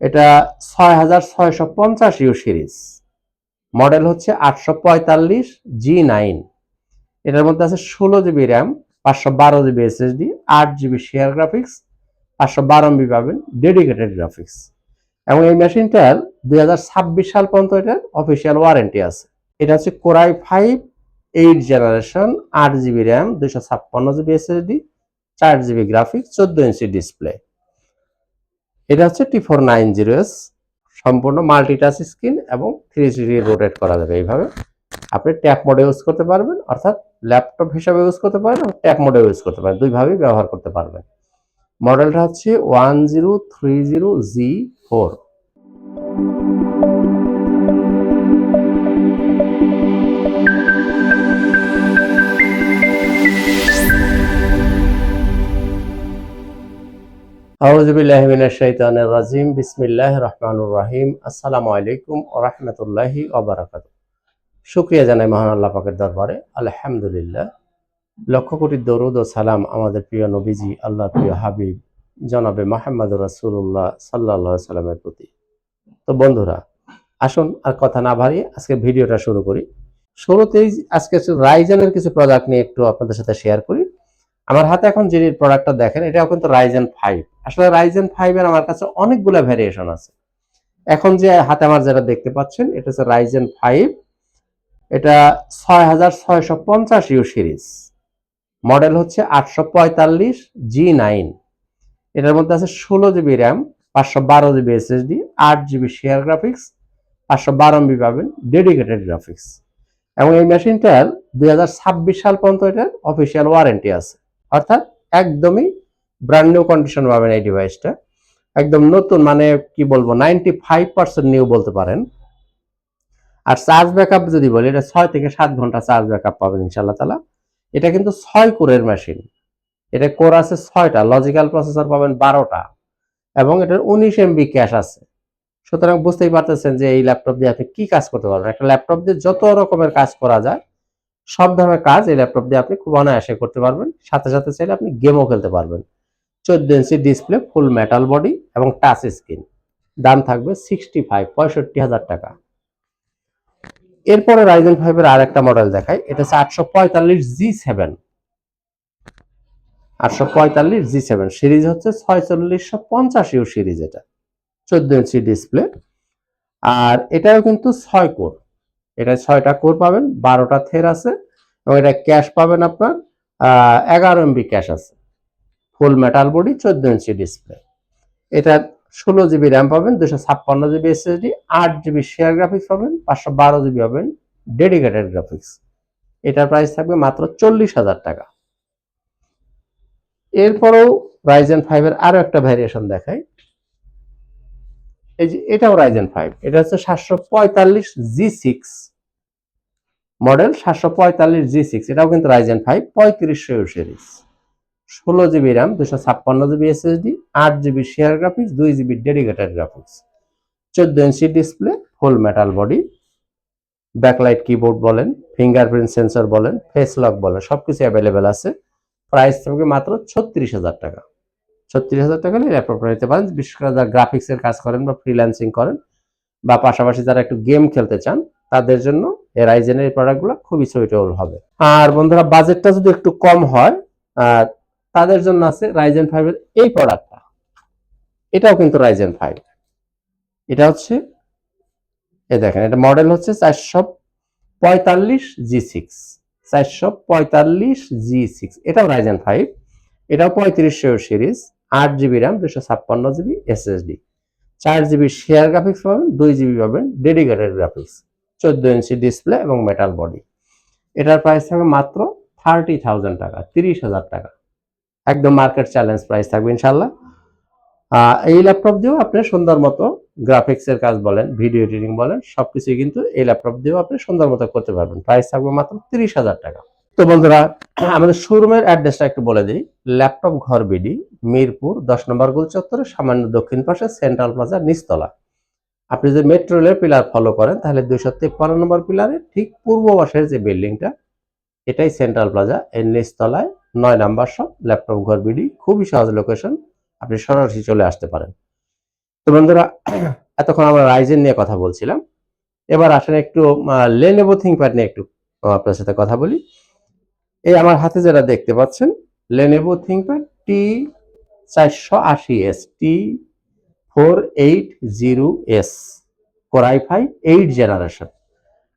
এটা ছয় হাজার ছয়শো পঞ্চাশ ইউ সিরিজ মডেল হচ্ছে আটশো পঁয়তাল্লিশ জি নাইন এটার মধ্যে আছে ষোলো জিবি র্যাম পাঁচশো বারো জিবি এসএসডি আট জিবি শেয়ার গ্রাফিক্স পাঁচশো বারো এমবি পাবেন ডেডিকেটেড গ্রাফিক্স এবং এই মেশিনটার দুই হাজার ছাব্বিশ সাল পর্যন্ত এটার অফিসিয়াল ওয়ারেন্টি আছে। এটা হচ্ছে core i five eight generation আট জিবি র্যাম দুইশো ছাপ্পান্ন জিবি এসএসডি চার জিবি গ্রাফিক্স চোদ্দ ইঞ্চি ডিসপ্লে এটা হচ্ছে T four nine zero S সম্পূর্ণ মাল্টিটাচ স্ক্রিন এবং থ্রি সিডি রোটেট করা যাবে এইভাবে। আপনি ট্যাপ মোডে ইউজ করতে পারবেন, অর্থাৎ ল্যাপটপ হিসাবে ইউজ করতে পারেন এবং ট্যাপ মোডে ইউজ করতে পারেন, দুইভাবেই ব্যবহার করতে পারবেন। মডেলটা হচ্ছে one zero three zero G four রাজিম। বিসমিল্লাহির রহমানির রহিম। আসসালামু আলাইকুম রাহমাতুল্লাহি ওয়া বারাকাতুহু। শুকরিয়া জানাই মহান আল্লাহ পাকের দরবারে। আলহামদুলিল্লাহ। লক্ষ কোটি দরুদ ও সালাম আমাদের প্রিয় নবীজি, আল্লাহর প্রিয় হাবিব, জনাবে মাহমুদ রাসূলুল্লাহ সাল্লাল্লাহু আলাইহি সাল্লামের প্রতি। তো বন্ধুরা, আসুন আর কথা না বাড়িয়ে আজকে ভিডিওটা শুরু করি। শুরুতেই আজকে রাইজেনের কিছু প্রোডাক্ট নিয়ে একটু আপনাদের সাথে শেয়ার করি। আমার হাতে এখন যে প্রোডাক্টটা দেখেন, এটাও কিন্তু রাইজেন ফাইভ আসলে রাইজেন ফাইভ এর আমার কাছে অনেকগুলো ভ্যারিয়েশন আছে। এখন যে হাতে আমার যেটা দেখতে পাচ্ছেন, এটা হচ্ছে রাইজেন ফাইভ এটা ছয় হাজার ছয়শো পঞ্চাশ ইউ সিরিজ মডেল হচ্ছে আটশো পঁয়তাল্লিশ জি নাইন এটার মধ্যে আছে ষোলো জিবি র্যাম পাঁচশো বারো জিবি এসএসডি আট জিবি শেয়ার গ্রাফিক্স পাঁচশো বারো এমবি পাবেন ডেডিকেটেড গ্রাফিক্স এবং এই মেশিনটার দুই হাজার ছাব্বিশ সাল পর্যন্ত এটার অফিসিয়াল ওয়ারেন্টি আছে। অর্থাৎ একদমই ব্র্যান্ড নিউ কন্ডিশন পাবেন এই ডিভাইসটা একদম নতুন মানে কি বলব নাইনটি ফাইভ পার্সেন্ট নিউ বলতে পারেন। আর চার্জ ব্যাকআপ যদি বলি, এটা ছয় থেকে সাত ঘণ্টা চার্জ ব্যাকআপ পাবেন ইনশাল্লাহ তালা এটা কিন্তু ছয় কোরের মেশিন এটা কোর আছে ছয়টা লজিক্যাল প্রসেসর পাবেন বারোটা। এবং এটার উনিশ এমবি ক্যাশ আছে। সুতরাং বুঝতেই পারতেছেন যে এই ল্যাপটপ দিয়ে আপনি কি কাজ করতে পারবেন। একটা ল্যাপটপ দিয়ে যত রকমের কাজ করা যায়, সব ধরনের কাজ এই ল্যাপটপ দিয়ে আপনি খুব অনায়াসে করতে পারবেন। সাথে সাথে চাইলে আপনি গেমও খেলতে পারবেন। চোদ্দ inch display full metal body এবং টাচ স্ক্রিন দাম থাকবে সিক্সটি ফাইভ পঁয়ষট্টি হাজার টাকা। এরপরে রাইজেন ফাইভের আর একটা মডেল দেখাই। এটা হচ্ছে আটশো পঁয়তাল্লিশ জি সেভেন আটশো পঁয়তাল্লিশ জি সেভেন সিরিজ হচ্ছে ছয়চল্লিশশো পঞ্চাশ ইউ সিরিজ এটা। চোদ্দ ইঞ্চি ডিসপ্লে আর এটাও কিন্তু ছয় কোর এটা ছয়টা কোর পাবেন, বারোটা থের আছে। এবং এটা ক্যাশ পাবেন আপনার এগারো এমবি ক্যাশ আছে। ফুল মেটাল বডি চোদ্দ ইঞ্চি ডিসপ্লে এটা ষোলো জিবি র্যাম পাবেন দুশো ছাপ্পান্ন জিবি এসএসডি আট জিবি শেয়ার গ্রাফিক্স পাবেন, পাঁচশো বারো জিবি পাবেন ডেডিকেটেড গ্রাফিক্স এটার প্রাইস থাকবে মাত্র চল্লিশ হাজার টাকা। এরপরেও রাইজেন ফাইভের আরও একটা ভ্যারিয়েশন দেখাই। এই যে এটাও রাইজেন ফাইভ এটা হচ্ছে সাতশো পঁয়তাল্লিশ জি সিক্স মডেল সাতশো পঁয়তাল্লিশ জি সিক্স এটাও কিন্তু রাইজেন ফাইভ পঁয়ত্রিশশো সিরিজ ষোলো জিবি র্যাম দুশো ছাপ্পান্ন জিবি এসএসডি আট জিবি শেয়ার গ্রাফিক্স দুই জিবি ডেডিকেটেড গ্রাফিক্স চোদ্দ inch display full metal body backlight keyboard বলেন ফিঙ্গারপ্রিন্ট সেন্সর বলেন ফেস লক বলেন, সবকিছু অ্যাভেলেবেল আছে। প্রাইস থাকবে মাত্র ছত্রিশ হাজার টাকা। ছত্রিশ হাজার টাকা হলে ল্যাপটপটা নিতে পারেন, বিশেষ করে যারা গ্রাফিক্সের কাজ করেন বা ফ্রিল্যান্সিং করেন, বা পাশাপাশি যারা একটু গেম খেলতে চান, তাদের জন্য এই রাইজেনের প্রোডাক্টগুলো খুবই সুইটেবল হবে। আর বন্ধুরা বাজেটটা যদি একটু কম হয় তাদের জন্য আছে রাইজেন ফাইভের এই প্রোডাক্টটা এটাও কিন্তু রাইজেন ফাইভ এটা হচ্ছে, এ দেখেন, এটা মডেল হচ্ছে চারশো পঁয়তাল্লিশ জি সিক্স চারশো পঁয়তাল্লিশ জি সিক্স এটাও রাইজেন ফাইভ এটাও পঁয়ত্রিশশো সিরিজ আট জিবি র্যাম দুশো ছাপ্পান্ন জিবি এসএসডি চার জিবি শেয়ার গ্রাফিক্স পাবেন, দুই জিবি পাবেন ডেডিকেটেড গ্রাফিক্স চোদ্দ ইঞ্চি ডিসপ্লে এবং মেটাল বডি এটার প্রাইস থাকবে মাত্র থার্টি থাউজেন্ড টাকা, তিরিশ হাজার টাকা। একদম মার্কেট চ্যালেঞ্জ প্রাইস থাকবে ইনশাল্লাহ এই ল্যাপটপ দিয়েও আপনি সুন্দর মতো গ্রাফিক্সের কাজ বলেন ভিডিও এডিটিং বলেন, সবকিছুই কিন্তু এই ল্যাপটপ দিয়েও আপনি সুন্দর মতো করতে পারবেন। প্রাইস থাকবে মাত্র তিরিশ হাজার টাকা। তো বন্ধুরা, আমাদের শোরুমের অ্যাড্রেসটা একটু বলে দিই। ল্যাপটপ ঘর বিডি মিরপুর, দশ নম্বর গোল চত্বরে, সামান্য দক্ষিণ পাশে সেন্ট্রাল প্লাজা নিচতলা। আপনি যদি মেট্রো রেলের পিলার ফলো করেন, তাহলে দুইশো তিপ্পান্ন নম্বর পিলারে ঠিক পূর্ব পাশের যে বিল্ডিংটা এটাই সেন্ট্রাল প্লাজা এর নিচতলায় নয় number shop laptop Ghar, BD, খুবই সহজ লোকেশন আপনি সরাসরি চলে আসতে পারেন। তো বন্ধুরা, এতক্ষণ আমরা রাইজেন নিয়ে কথা বলছিলাম। এবার আসলে একটু লেনেভো থিঙ্কপ্যাড নিয়ে একটু আপনার সাথে কথা বলি। এই আমার হাতে যেটা দেখতে পাচ্ছেন লেনেভো থিঙ্কপ্যাড টি চারশো আশি S T four eight zero S core i five eight generation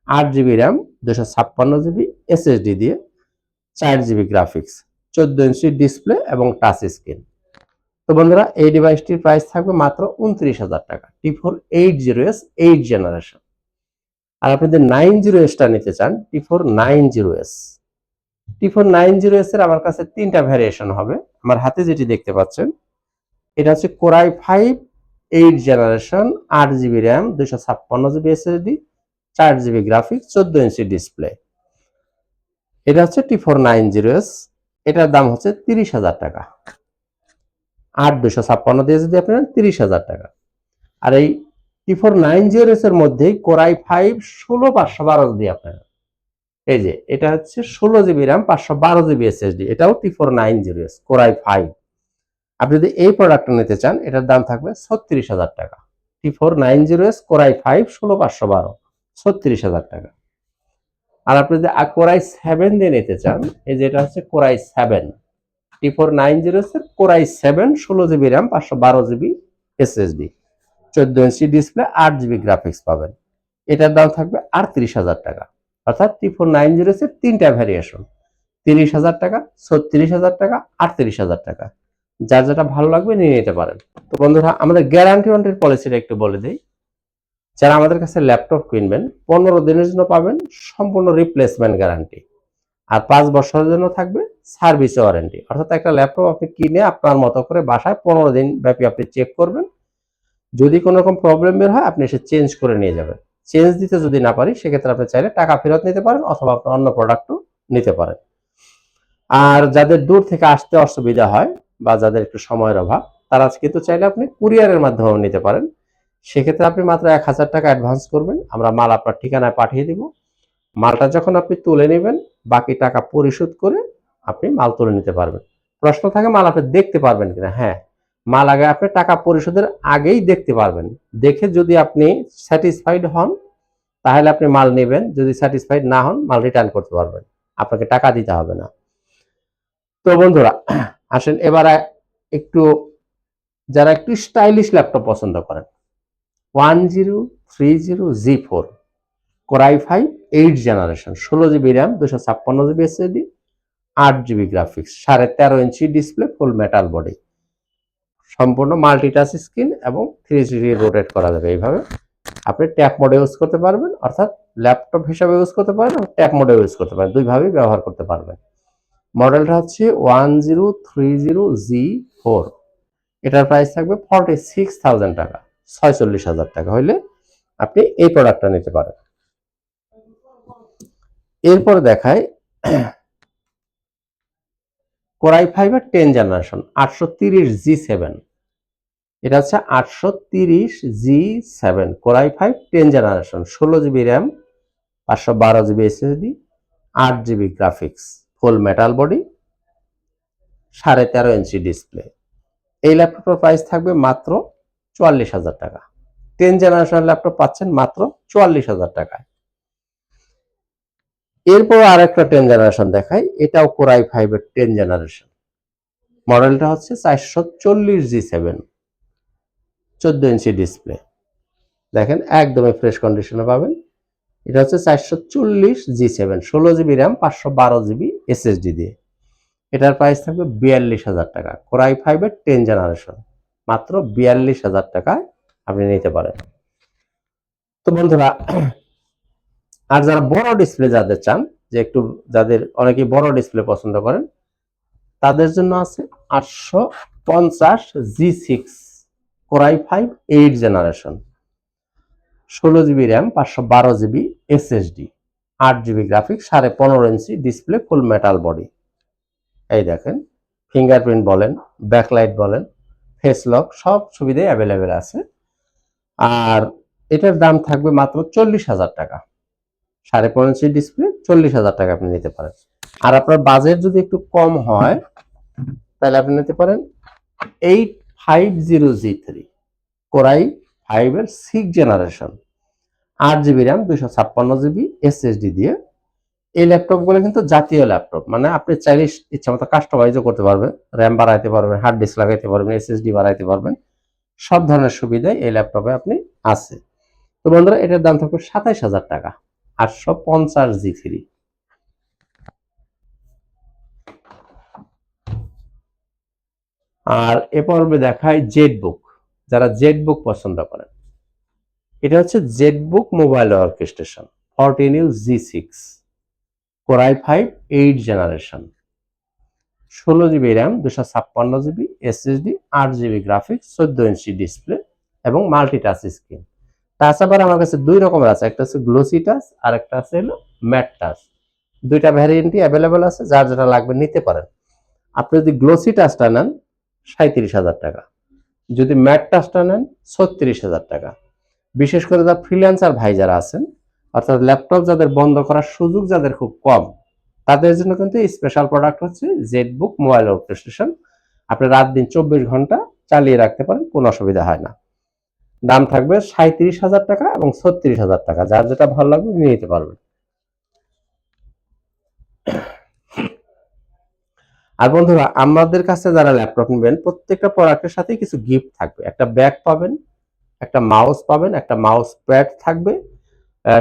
আট জিবি র্যাম দুশো ছাপ্পান্ন জিবি এসএসডি দিয়ে চার জিবি গ্রাফিক্স চোদ্দ ইঞ্চি ডিসপ্লে এবং টাচ স্ক্রিন তো বন্ধুরা, এই ডিভাইসটির প্রাইস থাকবে মাত্র উনত্রিশ হাজার টাকা। T four eight zero S eight generation আর আপনি যদি নাইন জিরো এসটা নিতে চান T four nine zero S T four nine zero S এর আমার কাছে তিনটা ভ্যারিয়েশন হবে। আমার হাতে যেটি দেখতে পাচ্ছেন, এটা হচ্ছে core i five eight generation আট জিবি র্যাম দুশো ছাপ্পান্ন জিবি এসএসডি চার জিবি গ্রাফিক্স চোদ্দ ইঞ্চি ডিসপ্লে এটা হচ্ছে T four nine zero S এটার দাম হচ্ছে তিরিশ হাজার টাকা। আট দুশো ছাপ্পান্ন দিয়ে যদি আপনি নেন তিরিশ হাজার টাকা। আর এই T four nine zero S এর মধ্যেই কোরাই ফাইভ ষোলো পাঁচশো বারো দিয়ে আপনার এই যে, এটা হচ্ছে ষোলো জিবি র্যাম পাঁচশো বারো জিবি এস এসএসডি এটাও T four nine zero S core i five আপনি যদি এই প্রোডাক্টটা নিতে চান, এটার দাম থাকবে ছত্রিশ হাজার টাকা। T four nine zero S core i five ষোলো পাঁচশো বারো, ছত্রিশ হাজার টাকা। আর আপনি যদি কোরাই সেভেন দিয়ে নিতে চান, এই যেটা হচ্ছে core i seven T four nine zero core i seven ষোলো জিবি র্যাম, পাঁচশো বারো জিবি এসএসডি চোদ্দ ইঞ্চি ডিসপ্লে আট জিবি গ্রাফিক্স পাবেন। এটার দাম থাকবে আটত্রিশ হাজার টাকা। অর্থাৎ টি ফোর নাইন জিরো তিনটা ভ্যারিয়েশন তিরিশ হাজার টাকা, ছত্রিশ হাজার টাকা, আটত্রিশ হাজার টাকা। যার যেটা ভালো লাগবে নিয়ে নিতে পারেন। তো বন্ধুরা, আমাদের গ্যারান্টি ওয়ারেন্টির পলিসিটা একটু বলে দিই। যারা আমাদের কাছে ল্যাপটপ কিনবেন, পনেরো দিনের জন্য পাবেন সম্পূর্ণ রিপ্লেসমেন্ট গ্যারান্টি আর পাঁচ বছরের জন্য থাকবে সার্ভিস ওয়ারেন্টি অর্থাৎ একটা ল্যাপটপ আপনি কিনে আপনার মতো করে বাসায় পনেরো দিন ব্যাপী আপনি চেক করবেন। যদি কোনো রকম প্রবলেম বের হয়, আপনি এসে চেঞ্জ করে নিয়ে যাবেন। চেঞ্জ দিতে যদি না পারি, সেক্ষেত্রে আপনি চাইলে টাকা ফেরত নিতে পারেন অথবা আপনি অন্য প্রোডাক্টও নিতে পারেন। আর যাদের দূর থেকে আসতে অসুবিধা হয় বা যাদের একটু সময়ের অভাব, তারা কিন্তু চাইলে আপনি কুরিয়ারের মাধ্যমেও নিতে পারেন। সেক্ষেত্রে আপনি মাত্র এক হাজার টাকা অ্যাডভান্স করবেন। আমরা মাল আপনার ঠিকানায় পাঠিয়ে দিব। মালটা যখন আপনি তুলে নেবেন, বাকি টাকা পরিশোধ করে আপনি মাল তুলে নিতে পারবেন। প্রশ্ন থাকে, মাল আপনি দেখতে পারবেন কিনা? হ্যাঁ মাল আগে আপনি টাকা পরিশোধের আগেই দেখতে পারবেন। দেখে যদি আপনি স্যাটিসফাইড হন, তাহলে আপনি মাল নেবেন। যদি স্যাটিসফাইড না হন, মাল রিটার্ন করতে পারবেন। আপনাকে টাকা দিতে হবে না। তো বন্ধুরা, আসেন, এবার একটু, যারা একটু স্টাইলিশ ল্যাপটপ পছন্দ করেন one zero three zero G four core i five eight generation ষোলো জিবি র্যাম দুশো ছাপ্পান্ন জিবি এসএসডি আট জিবি গ্রাফিক্স সাড়ে তেরো inch display full metal body সম্পূর্ণ মাল্টিটাচ স্ক্রিন এবং থ্রি সিডি রোটেট করা যাবে এইভাবে। আপনি ট্যাপ মোডে ইউজ করতে পারবেন, অর্থাৎ ল্যাপটপ হিসাবে ইউজ করতে পারেন এবং ট্যাপ মোডে ইউজ করতে পারেন, দুইভাবেই ব্যবহার করতে পারবেন। মডেলটা হচ্ছে one zero three zero G four এটার প্রাইস থাকবে ফর্টি সিক্স থাউজেন্ড টাকা। ছয়চল্লিশ হাজার টাকা হইলে আপনি এই প্রোডাক্টটা নিতে পারেন। এরপর দেখায় কোরাই ফাইভের টেন জেনারেশন আটশো তিরিশ জি সেভেন। এটা হচ্ছে আটশো তিরিশ G seven core i five ten generation ষোলো জিবি র্যাম পাঁচশো বারো জিবি এসএসডি আট GB graphics full metal body সাড়ে তেরো ইঞ্চি ডিসপ্লে এই ল্যাপটপের প্রাইস থাকবে মাত্র চুয়াল্লিশ হাজার টাকা। টেন জেনারেশন ল্যাপটপ পাচ্ছেন মাত্র চুয়াল্লিশ হাজার টাকায়। এরপর আর একটা টেন জেনারেশন দেখাই, এটাও কোরাই ফাইভের টেন জেনারেশন মডেলটা হচ্ছে চারশো চল্লিশ জি সেভেন চোদ্দ ইঞ্চি ডিসপ্লে দেখেন, একদমই ফ্রেশ কন্ডিশনে পাবেন। এটা হচ্ছে চারশো চল্লিশ জি সেভেন ষোলো জিবি র্যাম পাঁচশো বারো জিবি এসএসডি দিয়ে। এটার প্রাইস থাকবে বিয়াল্লিশ হাজার টাকা। কোরাই ফাইভের টেন জেনারেশন মাত্র বিয়াল্লিশ হাজার টাকায় আপনি নিতে পারেন। তো বন্ধুরা, আর যারা বড় ডিসপ্লে যাদের চান, যে একটু যাদের অনেকেই বড় ডিসপ্লে পছন্দ করেন, তাদের জন্য আছে আটশো পঞ্চাশ G six core i five eight generation ষোলো জিবি র্যাম পাঁচশো বারো জিবি এসএসডি আট জিবি গ্রাফিক সাড়ে পনেরো inch display full metal body এই দেখেন ফিঙ্গারপ্রিন্ট বলেন ব্যাকলাইট বলেন ফেস লক সব সুবিধাই অ্যাভেলেবেল আছে। আর এটার দাম থাকবে মাত্র চল্লিশ হাজার টাকা। সাড়ে পনেরো ইঞ্চি ডিসপ্লে চল্লিশ হাজার টাকা আপনি নিতে পারেন। আর আপনার বাজেট যদি একটু কম হয়, তাহলে আপনি নিতে পারেন eight five zero G three core i ফাইভের সিক্স জেনারেশন আট জিবি র্যাম দুইশো ছাপ্পান্ন জিবি এসএসডি দিয়ে এই ল্যাপটপগুলো কিন্তু জাতীয় ল্যাপটপ মানে আপনি চাইলে ইচ্ছা মতো কাস্টমাইজও করতে পারবেন র্যাম বাড়াইতে পারবেন হার্ড ডিস্ক লাগাইতে পারবেন এসএসডি বাড়াইতে পারবেন, সব ধরনের সুবিধাই এই ল্যাপটপে আপনি আছে। তো বন্ধুরা, এটার দাম থাকবে সাতাইশ হাজার টাকা, আটশো পঞ্চাশ জি থ্রি আর এ পর্বে দেখায় জেড বুক যারা জেড বুক পছন্দ করেন। এটা হচ্ছে ZBook mobile workstation fourteen U G six core i five eight generation ষোলো জিবি র্যাম দুশো ছাপ্পান্ন জিবি এসএসডি আট জিবি গ্রাফিক্স চোদ্দ ইঞ্চি ডিসপ্লে এবং মাল্টি টাচ স্ক্রিন আবার আমার কাছে দুই রকমের আছে, একটা হচ্ছে গ্লোসি টাচ আর একটা আছে হলো ম্যাট টাচ দুইটা ভ্যারিয়েন্টই অ্যাভেলেবেল আছে, যার যেটা লাগবে নিতে পারেন। আপনি যদি গ্লোসি টাচটা নেন সাঁত্রিশ হাজার টাকা। যদি ম্যাট টাচটা নেন, ছত্রিশ হাজার টাকা। বিশেষ করে যারা ফ্রিল্যান্সার ভাই যারা আছেন অর্থাৎ ল্যাপটপ যাদের বন্ধ করার সুযোগ যাদের খুব কম, তাদের জন্য কিন্তু স্পেশাল প্রোডাক্ট হচ্ছে জেড বুক মোবাইল স্টেশন আপনি রাত দিন চব্বিশ ঘণ্টা চালিয়ে রাখতে পারেন, কোনো অসুবিধা হয় না। দাম থাকবে সাঁত্রিশ হাজার টাকা এবং ছত্রিশ হাজার টাকা, যার যেটা ভালো লাগবে নিয়ে নিতে পারবেন। আর বন্ধুরা, আমাদের কাছে যারা ল্যাপটপ নেবেন, প্রত্যেকটা প্রোডাক্টের সাথে কিছু গিফট থাকবে। একটা ব্যাগ পাবেন, একটা মাউস পাবেন, একটা মাউস প্যাড থাকবে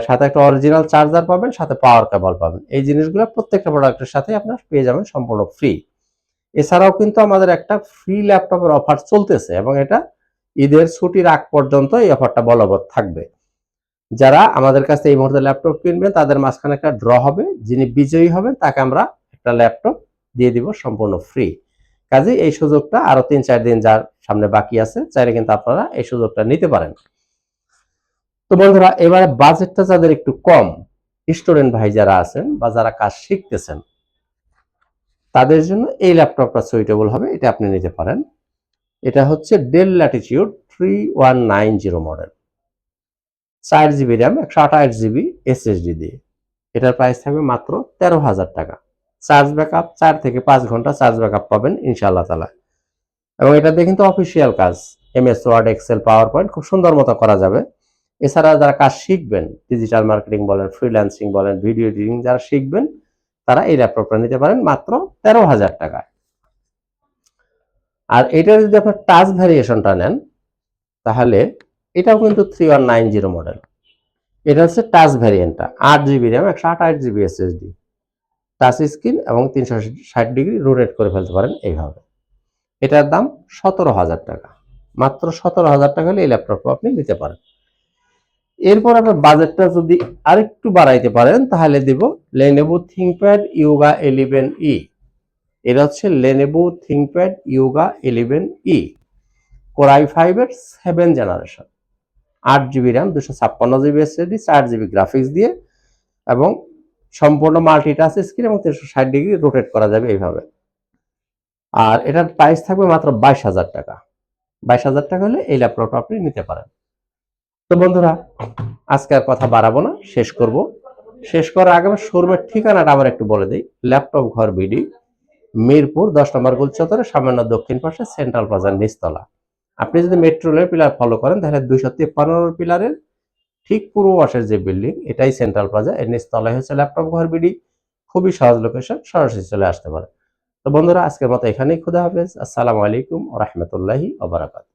সাথে একটা অরিজিনাল চার্জার পাবেন, সাথে পাওয়ার কেবল পাবেন। এই জিনিসগুলো প্রত্যেকটা প্রোডাক্টের সাথে আপনার পেয়ে যাবেন সম্পূর্ণ ফ্রি এছাড়াও কিন্তু আমাদের একটা ফ্রি ল্যাপটপের অফার চলতেছে এবং এটা ঈদের ছুটির আগ পর্যন্ত এই অফারটা বলবৎ থাকবে। যারা আমাদের কাছে এই মুহূর্তে ল্যাপটপ কিনবেন, তাদের মাঝখানে একটা ড্র হবে, যিনি বিজয়ী হবেন, তাকে আমরা একটা ল্যাপটপ দিয়ে দিব সম্পূর্ণ ফ্রি কাজে এই সুযোগটা আরও তিন চার দিন যার সামনে বাকি আছে, চাইলে কিন্তু আপনারা এই সুযোগটা নিতে পারেন। তো বন্ধুরা, এবারে বাজেটটা যাদের একটু কম স্টুডেন্ট ভাই যারা আছেন বা যারা কাজ শিখতেছেন, তাদের জন্য এই ল্যাপটপটা সুইটেবল হবে, এটা আপনি নিতে পারেন। এটা হচ্ছে Dell Latitude three one nine zero model চার জিবি র্যাম একশো আঠাশ জিবি এসএসডি দিয়ে। এটার প্রাইস থাকবে মাত্র তেরো হাজার টাকা। চার্জ ব্যাকআপ চার থেকে পাঁচ ঘণ্টা চার্জ ব্যাকআপ পাবেন ইনশাআল্লাহ তালা এবং এটা দিয়ে কিন্তু অফিসিয়াল কাজ MS Word Excel PowerPoint খুব সুন্দর মতো করা যাবে। এছাড়া যারা কাজ শিখবেন ডিজিটাল মার্কেটিং বলেন ফ্রিল্যান্সিং বলেন ভিডিও এডিটিং যারা শিখবেন, তারা এই ল্যাপটপটা নিতে পারেন মাত্র তেরো হাজার টাকায়। আর এটার যদি আপনার টাচ ভ্যারিয়েশনটা নেন, তাহলে এটাও কিন্তু three one nine zero model এটা হচ্ছে টাচ ভ্যারিয়েন্টটা আট জিবি র্যাম একশো আঠাশ জিবি এসএসডি টাচ স্ক্রিন এবং তিনশো ষাট ডিগ্রি রোটেট করে ফেলতে পারেন এইভাবে। এটার দাম সতেরো হাজার টাকা। মাত্র সতেরো হাজার টাকা হলে এই ল্যাপটপটা আপনি নিতে পারেন। এরপর আপনার বাজেটটা যদি আরেকটু বাড়াইতে পারেন, তাহলে দিব Lenovo ThinkPad Yoga eleven E এটা হচ্ছে Lenovo ThinkPad Yoga eleven E core i ফাইভের সেভেন জেনারেশন আট জিবি র্যাম দুশো ছাপ্পান্ন জিবি এসএসডি চার জিবি গ্রাফিক্স দিয়ে এবং সম্পূর্ণ মাল্টি টাচ স্ক্রিন এবং তিনশো ষাট ডিগ্রি রোটেট করা যাবে এইভাবে। আর এটার প্রাইস থাকবে মাত্র বাইশ হাজার টাকা। বাইশ হাজার টাকা হলে এই ল্যাপটপটা আপনি নিতে পারেন। তো বন্ধুরা, আজকে আর কথা বাড়াবো না, শেষ করব। শেষ করার আগে শোরুমের ঠিকানাটা আবার একটু বলে দিই, ল্যাপটপ ঘর বিডি, মিরপুর, দশ নম্বর গোল চত্বরে, সামান্য দক্ষিণ পাশে, সেন্ট্রাল প্লাজার নিচতলা। আপনি যদি মেট্রো রেলের পিলার ফলো করেন, তাহলে দুইশো তিপ্পান্ন পিলারের ঠিক পূর্ব পাশের যে বিল্ডিং এটাই সেন্ট্রাল প্লাজা এর নিচতলায় হচ্ছে ল্যাপটপ ঘর বিডি। খুবই সহজ লোকেশন সরাসরি চলে আসতে পারে। তো বন্ধুরা, আজকের মতো এখানেই খুদা হাফেজ। আসসালামু আলাইকুম রহমতুল্লাহি ওবরাকাত